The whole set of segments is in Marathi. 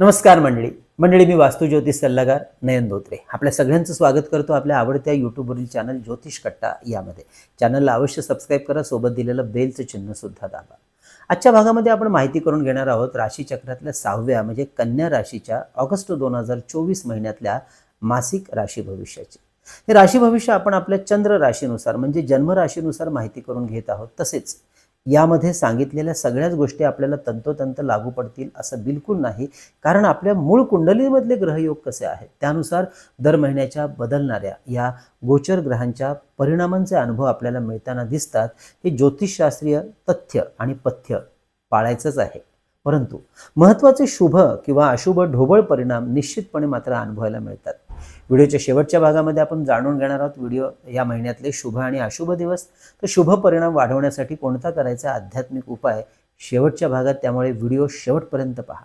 नमस्कार मंडळी. मंडळी मी वास्तू ज्योतिष सल्लागार नयन धोत्रे. आपल्या सगळ्यांचं स्वागत करतो आपल्या आवडत्या यूट्यूबवरील चॅनल ज्योतिष कट्टा यामध्ये. चॅनलला अवश्य सबस्क्राईब करा सोबत दिलेलं बेलचं चिन्ह सुद्धा दाबा. आजच्या भागामध्ये आपण माहिती करून घेणार आहोत राशीचक्रातल्या सहाव्या म्हणजे कन्या राशीच्या ऑगस्ट दोन हजार चोवीस महिन्यातल्या मासिक राशी भविष्याची. हे राशी भविष्य आपण आपल्या चंद्र राशीनुसार म्हणजे जन्म राशीनुसार माहिती करून घेत आहोत. तसेच यामध्ये सांगितलेल्या सगळ्याच गोष्टी आपल्याला तंतोतंत लागू पडतील असं बिलकुल नाही. कारण आपल्या मूळ कुंडलीमधले ग्रहयोग कसे आहेत? त्यानुसार दर महिन्याच्या बदलणाऱ्या या गोचर ग्रहांच्या परिणामांचे अनुभव आपल्याला मिळताना दिसतात. हे ज्योतिषशास्त्रीय तथ्य आणि पथ्य पाळायचंच आहे. परंतु महत्त्वाचे शुभ किंवा अशुभ ढोबळ परिणाम निश्चितपणे मात्र अनुभवायला मिळतात. व्हिडिओच्या शेवटच्या भागामध्ये आपण जाणून घेणार आहोत व्हिडिओ या महिन्यातले शुभ आणि अशुभ दिवस. तर शुभ परिणाम वाढवण्यासाठी कोणता करायचा आध्यात्मिक उपाय शेवटच्या भागात त्यामुळे व्हिडिओ शेवटपर्यंत पहा.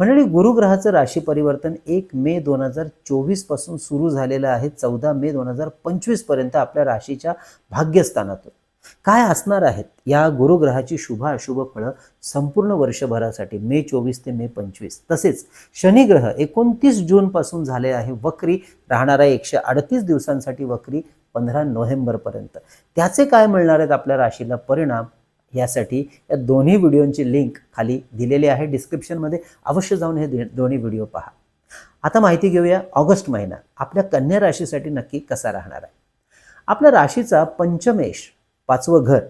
मंडळी गुरुग्रहाचं राशी परिवर्तन एक मे दोन हजार चोवीसपासून सुरू झालेलं आहे. चौदा मे दोन हजार पंचवीसपर्यंत आपल्या राशीच्या भाग्यस्थानातून. काय असणार आहेत? या गुरुग्रहाची शुभ अशुभ फळं संपूर्ण वर्षभरासाठी मे चोवीस ते मे पंचवीस. तसेच शनिग्रह एकोणतीस जूनपासून झाले आहे वक्री. राहणारा एकशे अडतीस दिवसांसाठी वक्री पंधरा नोव्हेंबरपर्यंत त्याचे काय मिळणार आहेत आपल्या राशीला परिणाम? यासाठी या दोन्ही व्हिडिओंची लिंक खाली दिलेली आहे. डिस्क्रिप्शनमध्ये अवश्य जाऊन हे दोन्ही व्हिडिओ पहा. आता माहिती घेऊया ऑगस्ट महिना. आपल्या कन्या राशीसाठी नक्की कसा राहणार आहे? आपल्या राशीचा पंचमेश पाचवं घर.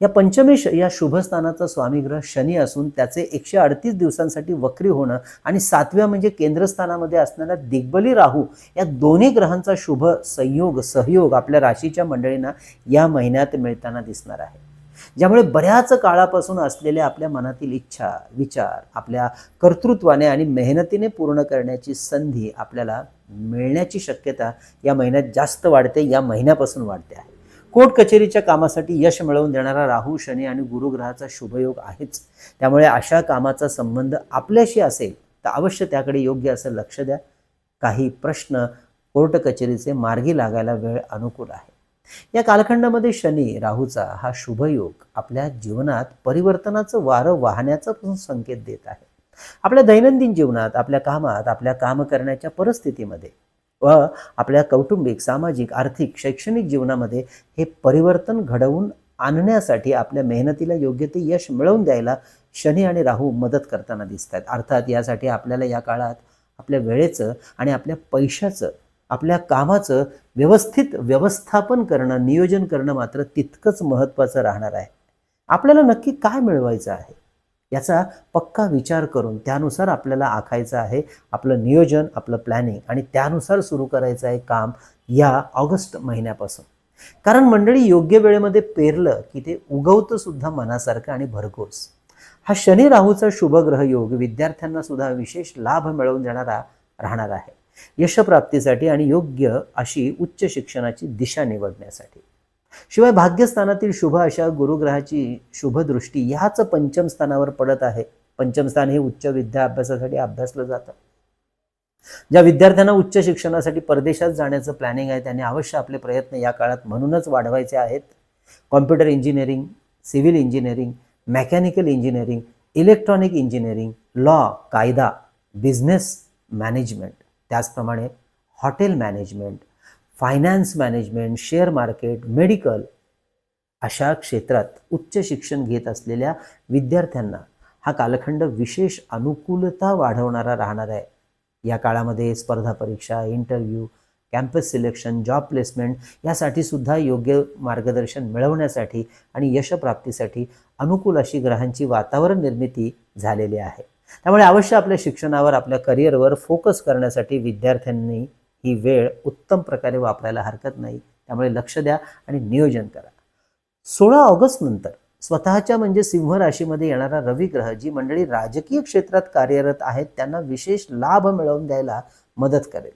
या पंचमेश या शुभस्थानाचा स्वामीग्रह शनी असून त्याचे एकशे अडतीस दिवसांसाठी वक्री होणं आणि सातव्या म्हणजे केंद्रस्थानामध्ये असणारा दिग्बली राहू या दोन्ही ग्रहांचा शुभ संयोग सहयोग आपल्या राशीच्या मंडळींना या महिन्यात मिळताना दिसणार आहे. ज्यामुळे बऱ्याच काळापासून असलेल्या आपल्या मनातील इच्छा विचार आपल्या कर्तृत्वाने आणि मेहनतीने पूर्ण करण्याची संधी आपल्याला मिळण्याची शक्यता या महिन्यात जास्त वाढते या महिन्यापासून वाढते आहे. कोर्ट कचेरीच्या कामासाठी यश मिळवून देणारा राहू शनी आणि गुरुग्रहाचा शुभयोग आहेच. त्यामुळे अशा कामाचा संबंध आपल्याशी असेल तर अवश्य त्याकडे योग्य असं लक्ष द्या. काही प्रश्न कोर्ट कचेरीचे मार्गी लागायला वेळ अनुकूल आहे. या कालखंडामध्ये शनी राहूचा हा शुभयोग आपल्या जीवनात परिवर्तनाचं वारं वाहण्याचा पण संकेत देत आहे. आपल्या दैनंदिन जीवनात आपल्या कामात आपल्या काम करण्याच्या परिस्थितीमध्ये व आपल्या कौटुंबिक सामाजिक आर्थिक शैक्षणिक जीवनामध्ये हे परिवर्तन घडवून आणण्यासाठी आपल्या मेहनतीला योग्य ते यश मिळवून द्यायला शनी आणि राहू मदत करताना दिसत आहेत अर्थात यासाठी आपल्याला या काळात आपल्या वेळेचं आणि आपल्या पैशाचं आपल्या कामाचं व्यवस्थित व्यवस्थापन करणं नियोजन करणं मात्र तितकंच महत्त्वाचं राहणार आहे. आपल्याला नक्की काय मिळवायचं आहे? याचा पक्का विचार करून त्यानुसार आपल्याला आखायचं आहे आपलं नियोजन आपलं प्लॅनिंग आणि त्यानुसार सुरू करायचं आहे काम या ऑगस्ट महिन्यापासून. कारण मंडळी योग्य वेळेमध्ये पेरलं की ते उगवतं सुद्धा मनासारखं आणि भरघोस. हा शनी राहूचा शुभग्रह योग विद्यार्थ्यांना सुद्धा विशेष लाभ मिळवून देणारा राहणार आहे. यशप्राप्तीसाठी आणि योग्य अशी उच्च शिक्षणाची दिशा निवडण्यासाठी. शिवाय भाग्यस्थानातील शुभ अशा गुरुग्रहाची शुभदृष्टी ह्याच पंचम स्थानावर पडत आहे. पंचम स्थान हे उच्च विद्या अभ्यासासाठी अभ्यासलं जातं. ज्या विद्यार्थ्यांना उच्च शिक्षणासाठी परदेशात जाण्याचं प्लॅनिंग आहे त्यांनी अवश्य आपले प्रयत्न या काळात म्हणूनच वाढवायचे आहेत. Computer engineering civil engineering mechanical engineering electronic engineering law कायदा बिझनेस मॅनेजमेंट त्याचप्रमाणे hotel management finance management share market medical अशा क्षेत्रात उच्च शिक्षण घेत असलेल्या विद्यार्थ्यांना हा कालखंड विशेष अनुकूलता वाढवणारा राहणार आहे. या काळामध्ये स्पर्धा परीक्षा interview campus selection job placement यासाठी सुद्धा योग्य मार्गदर्शन मिळवण्यासाठी आणि यशप्राप्तीसाठी अनुकूल अशी ग्रहांची वातावरण निर्मिती झालेली आहे. त्यामुळे अवश्य आपल्या शिक्षणावर आपल्या करिअरवर फोकस करण्यासाठी विद्यार्थ्यांनी ही वेळ उत्तम प्रकारे वापरायला हरकत नाही. त्यामुळे लक्ष द्या आणि नियोजन करा. सोळा ऑगस्ट नंतर स्वतःच्या म्हणजे सिंह राशीमध्ये येणारा रवी ग्रह जी मंडळी राजकीय क्षेत्रात कार्यरत आहेत त्यांना विशेष लाभ मिळवून द्यायला मदत करेल.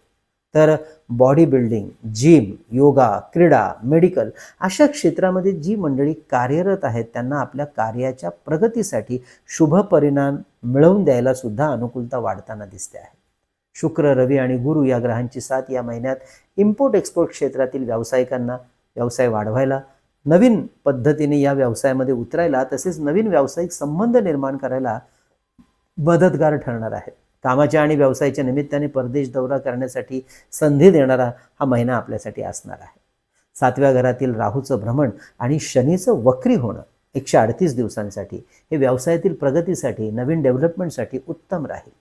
तर बॉडी बिल्डिंग जिम योगा क्रीडा मेडिकल अशा क्षेत्रामध्ये जी मंडळी कार्यरत आहेत त्यांना आपल्या कार्याच्या प्रगतीसाठी शुभ परिणाम मिळवून द्यायला सुद्धा अनुकूलता वाढताना दिसते आहे. शुक्र रवी आणि गुरु या ग्रहांची साथ या महिन्यात इम्पोर्ट एक्सपोर्ट क्षेत्रातील व्यावसायिकांना व्यवसाय वाढवायला नवीन पद्धतीने या व्यवसायामध्ये उतरायला तसेच नवीन व्यावसायिक संबंध निर्माण करायला मदतगार ठरणार आहे. कामाच्या आणि व्यवसायाच्या निमित्ताने परदेश दौरा करण्यासाठी संधी देणारा हा महिना आपल्यासाठी असणार आहे. सातव्या घरातील राहूचं भ्रमण आणि शनीचं वक्री होणं एकशे अडतीस दिवसांसाठी हे व्यवसायातील प्रगतीसाठी नवीन डेव्हलपमेंटसाठी उत्तम राहील.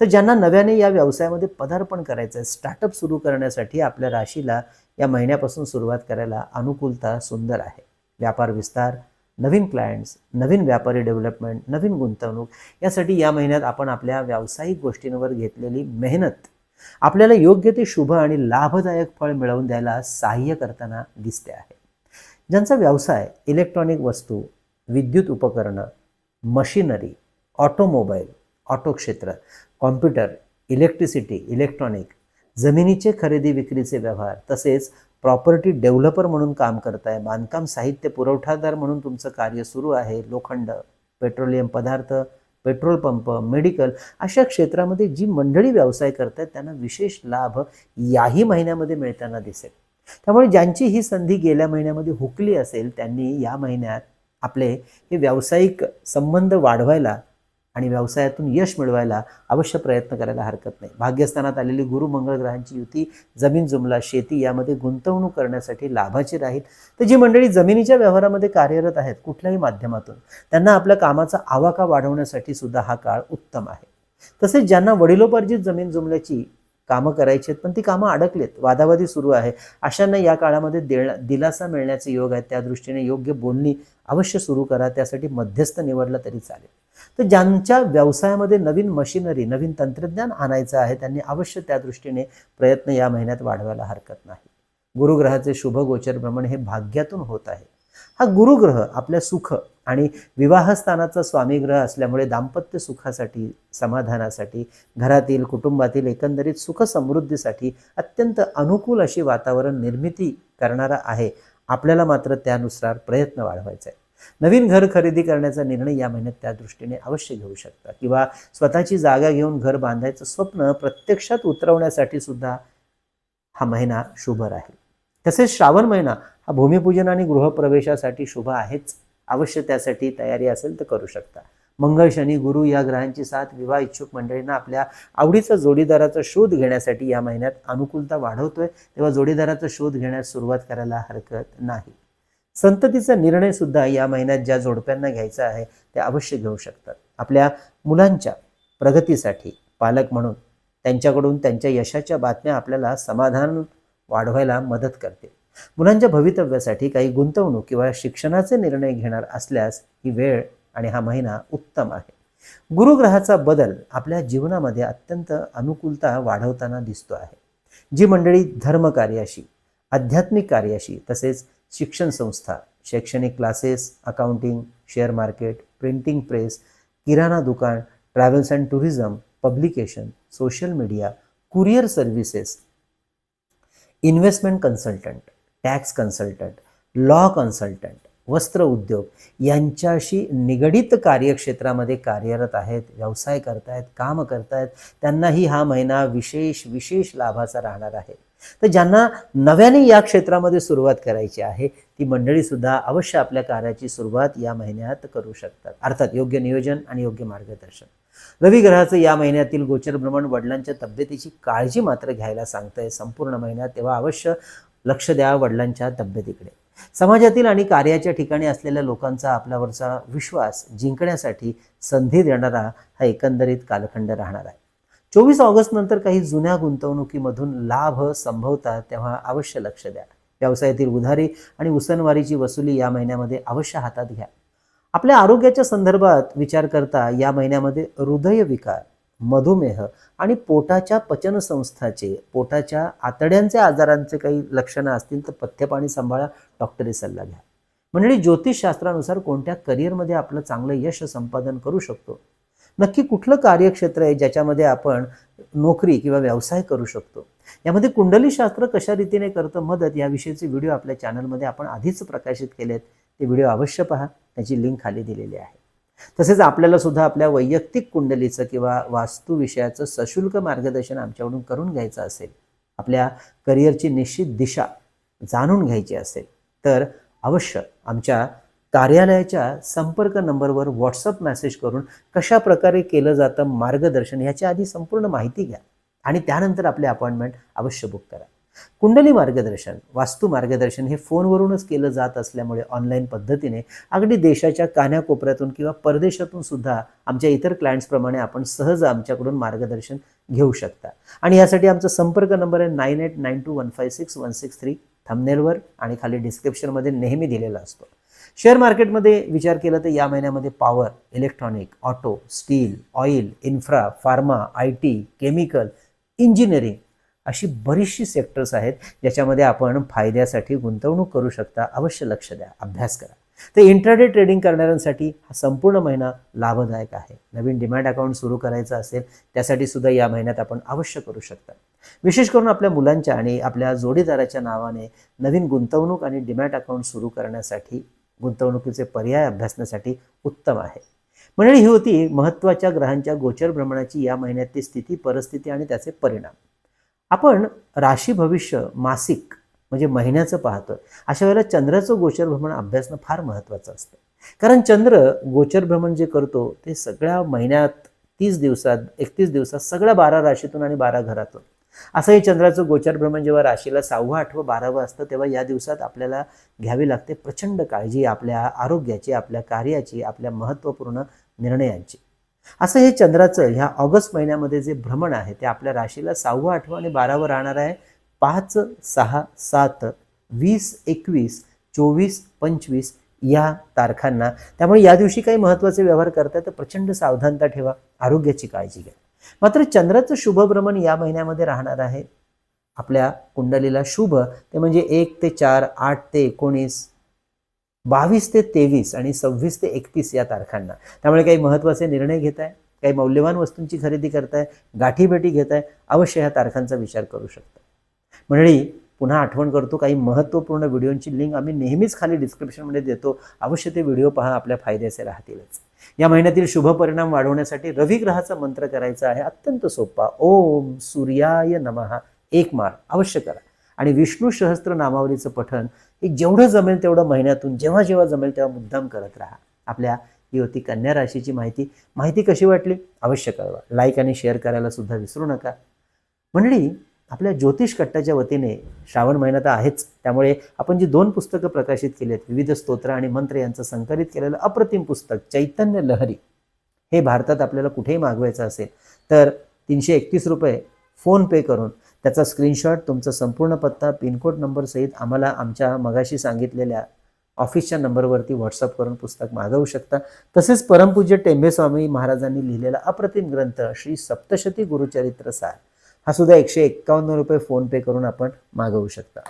तर ज्यांना नव्याने या व्यवसायामध्ये पदार्पण करायचं आहे स्टार्टअप सुरू करण्यासाठी आपल्या राशीला या महिन्यापासून सुरुवात करायला अनुकूलता सुंदर आहे. व्यापार विस्तार नवीन क्लायंट्स नवीन व्यापारी डेव्हलपमेंट नवीन गुंतवणूक यासाठी या महिन्यात आपण आपल्या व्यावसायिक गोष्टींवर घेतलेली मेहनत आपल्याला योग्य ते शुभ आणि लाभदायक फळ मिळवून द्यायला सहाय्य करताना दिसते आहे. ज्यांचा व्यवसाय इलेक्ट्रॉनिक वस्तू विद्युत उपकरणं मशिनरी ऑटोमोबाईल ऑटो क्षेत्र कॉम्प्युटर इलेक्ट्रिसिटी इलेक्ट्रॉनिक जमिनीचे खरेदी विक्रीचे व्यवहार तसेच प्रॉपर्टी डेव्हलपर म्हणून काम करताय बांधकाम साहित्य पुरवठादार म्हणून तुमचं कार्य सुरू आहे लोखंड पेट्रोलियम पदार्थ पेट्रोल पंप मेडिकल अशा क्षेत्रामध्ये जी मंडळी व्यवसाय करत आहेत त्यांना विशेष लाभ याही महिन्यामध्ये मिळताना दिसेल. त्यामुळे ज्यांची ही संधी गेल्या महिन्यामध्ये हुकली असेल त्यांनी या महिन्यात आपले हे व्यावसायिक संबंध वाढवायला आणि व्यवसायातून यश मिळवायला अवश्य प्रयत्न करायला हरकत नाही. भाग्यस्थानात आलेली गुरु मंगळ ग्रहांची युती जमीन जुमला शेती यामध्ये गुंतवणूक करण्यासाठी लाभाची राहील. तर जी मंडळी जमिनीच्या व्यवहारामध्ये कार्यरत आहेत कुठल्याही माध्यमातून त्यांना आपल्या कामाचा आवाका वाढवण्यासाठी सुद्धा हा काळ उत्तम आहे. तसेच ज्यांना वडिलोपार्जित जमीन जुमल्याची कामं करायची आहेत पण ती कामं अडकलेत. वादावादी सुरू आहे. अशांना या काळामध्ये देण दिलासा मिळण्याचे योग आहेत. त्या दृष्टीने योग्य बोलणी अवश्य सुरू करा. त्यासाठी मध्यस्थ निवडलं तरी चालेल. तर ज्यांच्या व्यवसायामध्ये नवीन मशिनरी नवीन तंत्रज्ञान आणायचं आहे त्यांनी अवश्य त्या दृष्टीने प्रयत्न या महिन्यात वाढवायला हरकत नाही. गुरुग्रहाचे शुभ गोचर भ्रमण हे भाग्यातून होत आहे. हा गुरुग्रह आपल्या सुख आणि विवाहस्थानाचा स्वामीग्रह असल्यामुळे दाम्पत्य सुखासाठी समाधानासाठी घरातील कुटुंबातील एकंदरीत सुख समृद्धीसाठी अत्यंत अनुकूल अशी वातावरण निर्मिती करणारा आहे. आपल्याला मात्र त्यानुसार प्रयत्न वाढवायचा आहे नवीन घर खरेदी करण्याचा निर्णय या महिन्यात त्या दृष्टीने अवश्य घेऊ शकता किंवा स्वतःची जागा घेऊन घर बांधायचं स्वप्न प्रत्यक्षात उतरवण्यासाठी सुद्धा हा महिना शुभ राहील. तसेच श्रावण महिना हा भूमिपूजन आणि गृहप्रवेशासाठी शुभ आहेच. अवश्य त्यासाठी तयारी असेल तर करू शकता. मंगळ शनी गुरु या ग्रहांची साथ विवाह इच्छुक मंडळींना आपल्या आवडीचा जोडीदाराचा शोध घेण्यासाठी या महिन्यात अनुकूलता वाढवतोय. तेव्हा जोडीदाराचा शोध घेण्यास सुरुवात करायला हरकत नाही. संततीचा निर्णय सुद्धा या महिन्यात ज्या जोडप्यांना घ्यायचा आहे ते अवश्य घेऊ शकतात. आपल्या मुलांच्या प्रगतीसाठी पालक म्हणून त्यांच्याकडून त्यांच्या यशाच्या बातम्या आपल्याला समाधान वाढवायला मदत करते मुलांच्या भवितव्यासाठी काही गुंतवणूक किंवा शिक्षणाचे निर्णय घेणार असल्यास ही वेळ आणि हा महिना उत्तम आहे. गुरुग्रहाचा बदल आपल्या जीवनामध्ये अत्यंत अनुकूलता वाढवताना दिसतो आहे. जी मंडळी धर्मकार्याशी आध्यात्मिक कार्याशी तसेच शिक्षण संस्था शैक्षणिक classes accounting share market printing press किराणा दुकान travels and tourism publication social media courier services investment consultant tax consultant law consultant वस्त्र उद्योग यांच्याशी निगडित कार्यक्षेत्रामध्ये कार्यरत आहेत व्यवसाय करतायत काम करतायत. त्यांनाही हा महिना विशेष विशेष लाभाचा राहणार आहे. तर ज्यांना नव्याने या क्षेत्रामध्ये सुरुवात करायची आहे ती मंडळी सुद्धा अवश्य आपल्या कार्याची सुरुवात या महिन्यात करू शकतात. अर्थात योग्य नियोजन आणि योग्य मार्गदर्शन. रवी ग्रहाचं या महिन्यातील गोचर भ्रमण वडिलांच्या तब्येतीची काळजी मात्र घ्यायला सांगतंय. संपूर्ण महिन्यात तेव्हा अवश्य लक्ष द्या वडिलांच्या तब्येतीकडे. समाजातील आणि कार्याच्या ठिकाणी असलेल्या लोकांचा आपल्यावरचा विश्वास जिंकण्यासाठी संधी देणारा हा एकंदरीत कालखंड राहणार आहे. चोवीस ऑगस्ट नंतर काही जुन्या गुंतवणुकीमधून लाभ संभवतात तेव्हा अवश्य लक्ष द्या. व्यवसायातील उधारी आणि उसनवारीची वसुली या महिन्यामध्ये अवश्य हातात घ्या. आपल्या आरोग्याच्या संदर्भात विचार करता या महिन्यामध्ये हृदयविकार मधुमेह आणि पोटाच्या पचनसंस्थाचे पोटाच्या आतड्यांचे आजारांचे काही लक्षणं असतील तर पथ्यपाणी सांभाळा डॉक्टरी सल्ला घ्या. म्हणजे ज्योतिषशास्त्रानुसार कोणत्या करिअरमध्ये आपलं चांगलं यश संपादन करू शकतो? नक्की कुठलं कार्यक्षेत्र आहे ज्याच्यामध्ये आपण नोकरी किंवा व्यवसाय करू शकतो? यामध्ये कुंडलीशास्त्र कशा रीतीने करतं मदत याविषयीचे व्हिडिओ आपल्या चॅनलमध्ये आपण आधीच प्रकाशित केले आहेत ते व्हिडिओ अवश्य पहा. त्याची लिंक खाली दिलेली आहे. तसेच आपल्याला सुद्धा आपल्या वैयक्तिक कुंडलीचं किंवा वास्तुविषयाचं सशुल्क मार्गदर्शन आमच्याकडून करून घ्यायचं असेल आपल्या करिअरची निश्चित दिशा जाणून घ्यायची असेल तर अवश्य आमच्या कार्यालयाच्या संपर्क नंबरवर व्हॉट्सअप मेसेज करून कशा प्रकारे केलं जातं मार्गदर्शन ह्याच्या आधी संपूर्ण माहिती घ्या आणि त्यानंतर आपले अपॉइंटमेंट अवश्य बुक करा. कुंडली मार्गदर्शन वास्तू मार्गदर्शन हे फोनवरूनच केलं जात असल्यामुळे ऑनलाईन पद्धतीने अगदी देशाच्या कान्याकोपऱ्यातून किंवा परदेशातून सुद्धा आमच्या इतर क्लायंट्सप्रमाणे आपण सहज आमच्याकडून मार्गदर्शन घेऊ शकता. आणि यासाठी आमचा संपर्क नंबर आहे nine eight nine two one five six one six three थंबनेलवर आणि खाली डिस्क्रिप्शनमध्ये नेहमी दिलेला असतो. शेअर मार्केटमध्ये विचार केला तर या महिन्यामध्ये power electronic auto steel oil infra pharma I T chemical engineering अशी बरीचशी सेक्टर्स आहेत ज्याच्यामध्ये आपण फायद्यासाठी गुंतवणूक करू शकता. अवश्य लक्ष द्या अभ्यास करा. तर इंट्राडे ट्रेडिंग करणाऱ्यांसाठी हा संपूर्ण महिना लाभदायक आहे. नवीन डिमॅट अकाउंट सुरू करायचं असेल त्यासाठी सुद्धा या महिन्यात आपण अवश्य करू शकता. विशेष करून आपल्या मुलांच्या आणि आपल्या जोडीदाराच्या नावाने नवीन गुंतवणूक आणि डिमॅट अकाउंट सुरू करण्यासाठी गुंतवणुकीचे पर्याय अभ्यासण्यासाठी उत्तम आहे. मंडळी ही होती महत्त्वाच्या ग्रहांच्या गोचर भ्रमणाची या महिन्यातली स्थिती परिस्थिती आणि त्याचे परिणाम. आपण राशी भविष्य मासिक म्हणजे महिन्याचं पाहतोय. अशा वेळेला चंद्राचं गोचर भ्रमण अभ्यासणं फार महत्त्वाचं असतं. कारण चंद्र गोचर भ्रमण जे करतो ते सगळ्या महिन्यात तीस दिवसात एकतीस दिवसात सगळ्या बारा राशीतून आणि बारा घरातून. असं हे चंद्राचं गोचर भ्रमण जेव्हा राशीला सहावं आठवं बारावं असतं तेव्हा या दिवसात आपल्याला घ्यावी लागते प्रचंड काळजी आपल्या आरोग्याची आपल्या कार्याची आपल्या महत्त्वपूर्ण निर्णयांची. असं हे चंद्राचं ह्या ऑगस्ट महिन्यामध्ये जे भ्रमण आहे ते आपल्या राशीला सहावं आठवं आणि बारावं राहणार आहे. पाच सहा सात वीस एकवीस चोवीस पंचवीस या तारखांना. त्यामुळे या दिवशी काही महत्त्वाचे व्यवहार करताय तर प्रचंड सावधानता ठेवा आरोग्याची काळजी घ्या. मात्र चंद्राचं शुभ भ्रमण या महिन्यामध्ये राहणार आहे. आपल्या कुंडलीला शुभ ते म्हणजे एक ते चार आठ ते एकोणीस बावीस ते तेवीस आणि सव्वीस ते एकतीस या तारखांना. त्यामुळे काही महत्त्वाचे निर्णय घेत आहे काही मौल्यवान वस्तूंची खरेदी करताय गाठीभेटी घेत आहे अवश्य ह्या तारखांचा विचार करू शकता. मंडळी पुन्हा आठवण करतो काही महत्त्वपूर्ण व्हिडिओंची लिंक आम्ही नेहमीच खाली डिस्क्रिप्शनमध्ये देतो. अवश्य ते व्हिडिओ पहा आपल्या फायद्याचे राहतीलच. या महिन्यातील शुभ परिणाम वाढवण्यासाठी रविग्रहाचा मंत्र करायचा आहे. अत्यंत सोपा. ओम सूर्याय नमहा एक माळ. अवश्य करा. आणि विष्णू सहस्त्र नामावलीचं पठण की जेवढं जमेल तेवढं महिन्यातून जेव्हा जेव्हा जमेल तेव्हा मुद्दाम करत राहा. आपल्या ही होती कन्या राशीची माहिती माहिती कशी वाटली? अवश्य कळवा. लाईक आणि शेअर करायला सुद्धा विसरू नका. मंडळी आपल्या ज्योतिष कट्टाच्या वतीने श्रावण महिना तर आहेच. त्यामुळे आपण जी दोन पुस्तकं प्रकाशित केली आहेत विविध स्तोत्र आणि मंत्र यांचं संकलित केलेलं अप्रतिम पुस्तक चैतन्य लहरी हे भारतात आपल्याला कुठेही मागवायचं असेल तर तीनशे एकतीस रुपये फोनपे करून त्याचा स्क्रीनशॉट तुमचा संपूर्ण पत्ता पिनकोड नंबरसहित आम्हाला आमच्या मगाशी सांगितलेल्या ऑफिसच्या नंबरवरती व्हॉट्सअप करून पुस्तक मागवू शकता. तसेच परमपूज्य टेंबेस्वामी महाराजांनी लिहिलेला अप्रतिम ग्रंथ श्री सप्तशती गुरुचरित्र सार. हा सुद्धा एकशे एक्कावन्न रुपये फोनपे करून आपण मागवू शकता.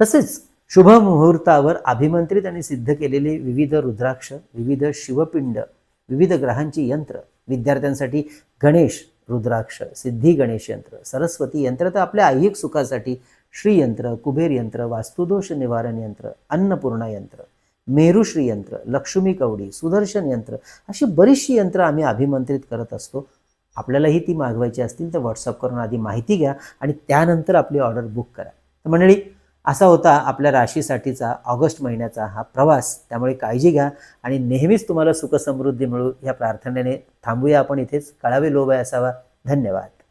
तसेच शुभ मुहूर्तावर अभिमंत्रित आणि सिद्ध केलेले विविध रुद्राक्ष विविध शिवपिंड विविध ग्रहांची यंत्र विद्यार्थ्यांसाठी गणेश रुद्राक्ष सिद्धी गणेश यंत्र सरस्वती यंत्र तर आपल्या ऐहिक सुखासाठी श्रीयंत्र कुबेर यंत्र वास्तुदोष निवारण यंत्र अन्नपूर्णा यंत्र मेरुश्री यंत्र लक्ष्मी कवडी सुदर्शन यंत्र अशी बरीचशी यंत्र आम्ही अभिमंत्रित करत असतो. आपल्यालाही ती मागवायची असतील तर व्हॉट्सअप करून आधी माहिती घ्या आणि त्यानंतर आपली ऑर्डर बुक करा. तर मंडळी असा होता आपल्या राशीसाठीचा ऑगस्ट महिन्याचा हा प्रवास. त्यामुळे काळजी घ्या आणि नेहमीच तुम्हाला सुखसमृद्धी मिळू. या प्रार्थनेने थांबूया आपण इथेच. कळावे लोभ आहे असावा. धन्यवाद.